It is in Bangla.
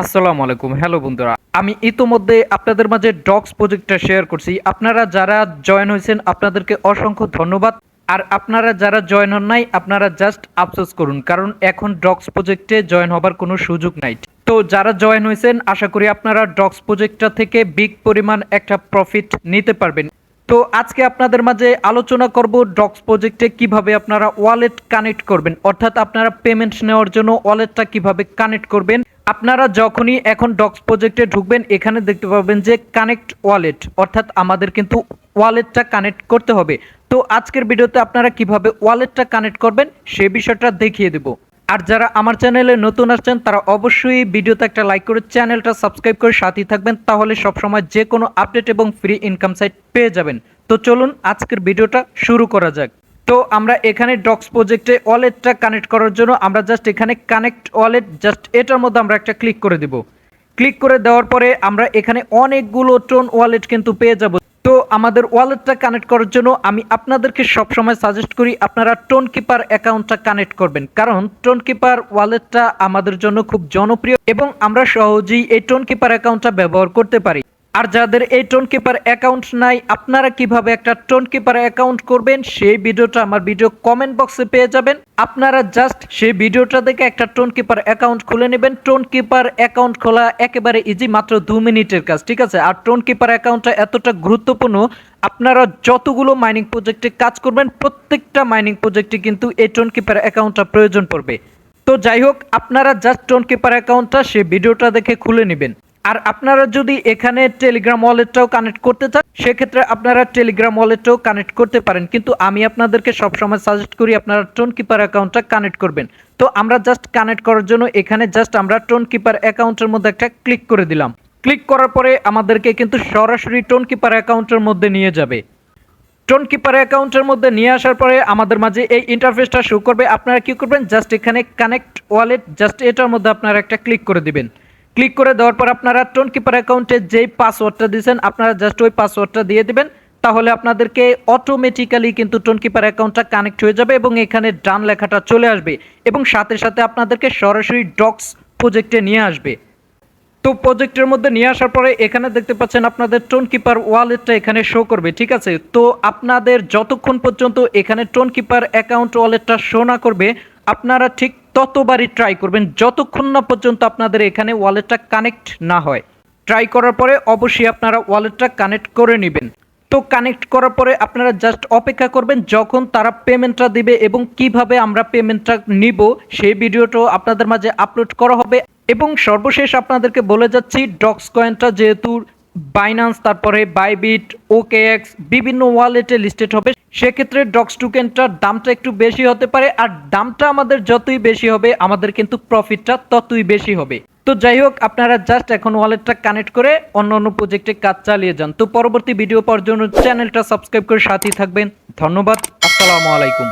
আসসালামু আলাইকুম। হ্যালো বন্ধুরা, আমি ইতোমধ্যে আপনাদের মাঝে ডক্স প্রজেক্টটা শেয়ার করছি। আপনারা যারা জয়েন হয়েছেন, আপনাদেরকে অসংখ্য ধন্যবাদ। আর আপনারা যারা জয়েন হন নাই, আপনারা জাস্ট আফসোস করুন, কারণ এখন ডক্স প্রজেক্টে জয়েন হবার কোনো সুযোগ নাই। তো যারা জয়েন হয়েছেন, আশা করি আপনারা ডক্স প্রজেক্টটা থেকে বিগ পরিমাণ একটা প্রফিট নিতে পারবেন। তো আজকে আপনাদের মাঝে আলোচনা করব ডক্স প্রজেক্টে কীভাবে আপনারা ওয়ালেট কানেক্ট করবেন। অর্থাৎ আপনারা পেমেন্ট নেওয়ার জন্য ওয়ালেটটা কীভাবে কানেক্ট করবেন আপনারা যখনই এখন ডক্স প্রজেক্টে ঢুকবেন, এখানে দেখতে পাবেন যে কানেক্ট ওয়ালেট অর্থাৎ আমাদের কিন্তু ওয়ালেটটা কানেক্ট করতে হবে। তো আজকের ভিডিওতে আপনারা কীভাবে ওয়ালেটটা কানেক্ট করবেন, সে বিষয়টা দেখিয়ে দেবো। আর যারা আমার চ্যানেলে নতুন আসছেন, তারা অবশ্যই ভিডিওতে একটা লাইক করে চ্যানেলটা সাবস্ক্রাইব করে সাথেই থাকবেন, তাহলে সবসময় যে কোনো আপডেট এবং ফ্রি ইনকাম সাইট পেয়ে যাবেন। তো চলুন আজকের ভিডিওটা শুরু করা যাক। তো আমরা এখানে ডক্স প্রজেক্টে ওয়ালেটটা কানেক্ট করার জন্য আমরা জাস্ট এখানে কানেক্ট ওয়ালেট জাস্ট এটার মধ্যে আমরা একটা ক্লিক করে দিব। ক্লিক করে দেওয়ার পরে আমরা এখানে অনেকগুলো টোন ওয়ালেট কিন্তু পেয়ে যাব। তো আমাদের ওয়ালেটটা কানেক্ট করার জন্য আমি আপনাদেরকে সবসময় সাজেস্ট করি আপনারা টোন কিপার অ্যাকাউন্টটা কানেক্ট করবেন। কারণ টোন কিপার ওয়ালেটটা আমাদের জন্য খুব জনপ্রিয় এবং আমরা সহজেই এই টোন কিপার অ্যাকাউন্টটা ব্যবহার করতে পারি। আর যাদের এই টোন কিপার অ্যাকাউন্ট নাই, আপনারা কীভাবে একটা টোন কিপার অ্যাকাউন্ট করবেন? সেই ভিডিওটা আমার ভিডিও কমেন্ট বক্সে পেয়ে যাবেন। আপনারা জাস্ট সেই ভিডিওটা দেখে একটা টোন কিপার অ্যাকাউন্ট খুলে নেবেন। টোন কিপার অ্যাকাউন্ট খোলা একেবারে ইজি মাত্র দু মিনিটের কাজ, ঠিক আছে? আর টোন কিপার অ্যাকাউন্টটা এতটা গুরুত্বপূর্ণ, আপনারা যতগুলো মাইনিং প্রজেক্টে কাজ করবেন, প্রত্যেকটা মাইনিং প্রজেক্টে কিন্তু এই টোন কিপার অ্যাকাউন্টটা প্রয়োজন পড়বে। তো যাই হোক, আপনারা জাস্ট টোন কিপার অ্যাকাউন্টটা সেই ভিডিওটা দেখে খুলে নেবেন। আর আপনারা যদি এখানে টেলিগ্রাম ওয়ালেটটাও কানেক্ট করতে চান, সেক্ষেত্রে আপনারা টেলিগ্রাম ওয়ালেটটাও কানেক্ট করতে পারেন। কিন্তু আমি আপনাদেরকে সবসময় সাজেস্ট করি আপনারা টোন কিপার অ্যাকাউন্টটা কানেক্ট করবেন। তো আমরা জাস্ট কানেক্ট করার জন্য এখানে জাস্ট আমরা টোন কিপার অ্যাকাউন্টের মধ্যে একটা ক্লিক করে দিলাম। ক্লিক করার পরে আমাদেরকে কিন্তু সরাসরি টোন কিপার অ্যাকাউন্টের মধ্যে নিয়ে যাবে। টোন কিপার অ্যাকাউন্টের মধ্যে নিয়ে আসার পরে আমাদের মাঝে এই ইন্টারফেসটা শো করবে। আপনারা কি করবেন? জাস্ট এখানে কানেক্ট ওয়ালেট জাস্ট এটার মধ্যে আপনারা একটা ক্লিক করে দিবেন। ক্লিক করে দেওয়ার পর আপনারা টোন কিপার অ্যাকাউন্টে যেই পাসওয়ার্ডটা দিয়েছেন, আপনারা জাস্ট ওই পাসওয়ার্ডটা দিয়ে দিবেন। তাহলে আপনাদেরকে অটোমেটিক্যালি কিন্তু টোন কিপার অ্যাকাউন্টটা কানেক্ট হয়ে যাবে এবং এখানে ডান লেখাটা চলে আসবে এবং সাথে সাথে আপনাদেরকে সরাসরি ডক্স প্রজেক্টে নিয়ে আসবে। তো প্রজেক্টের মধ্যে নিয়ে আসার পরে এখানে দেখতে পাচ্ছেন আপনাদের টোন কিপার ওয়ালেটটা এখানে শো করবে, ঠিক আছে? তো আপনাদের যতক্ষণ পর্যন্ত এখানে টোন কিপার অ্যাকাউন্ট ওয়ালেটটা শো না করবে, আপনারা ঠিক ততবারই ট্রাই করবেন যতক্ষণ না পর্যন্ত আপনাদের এখানে ওয়ালেটটা কানেক্ট না হয়। ট্রাই করার পরে অবশ্যই আপনারা ওয়ালেটটা কানেক্ট করে নেবেন। তো কানেক্ট করার পরে আপনারা জাস্ট অপেক্ষা করবেন যখন তারা পেমেন্টটা দিবে এবং কীভাবে আমরা পেমেন্টটা নিব, সেই ভিডিওটাও আপনাদের মাঝে আপলোড করা হবে। এবং সর্বশেষ আপনাদেরকে বলে যাচ্ছি ডক্স কয়েনটা যেহেতু বাইনান্স তারপরে বাইবিট ওকেএক্স বিভিন্ন ওয়ালেটে লিস্টেড হবে। সেক্ষেত্রে ডক্স টুকেনটার দামটা একটু বেশি হতে পারে, আর দামটা আমাদের যতই বেশি হবে, আমাদের কিন্তু প্রফিটটা ততই বেশি হবে। তো যাই হোক, আপনারা জাস্ট এখন ওয়ালেটটা কানেক্ট করে অন্য অন্য প্রজেক্টে কাজ চালিয়ে যান। তো পরবর্তী ভিডিও পাওয়ার জন্য চ্যানেলটা সাবস্ক্রাইব করে সাথেই থাকবেন। ধন্যবাদ, আসসালামু আলাইকুম।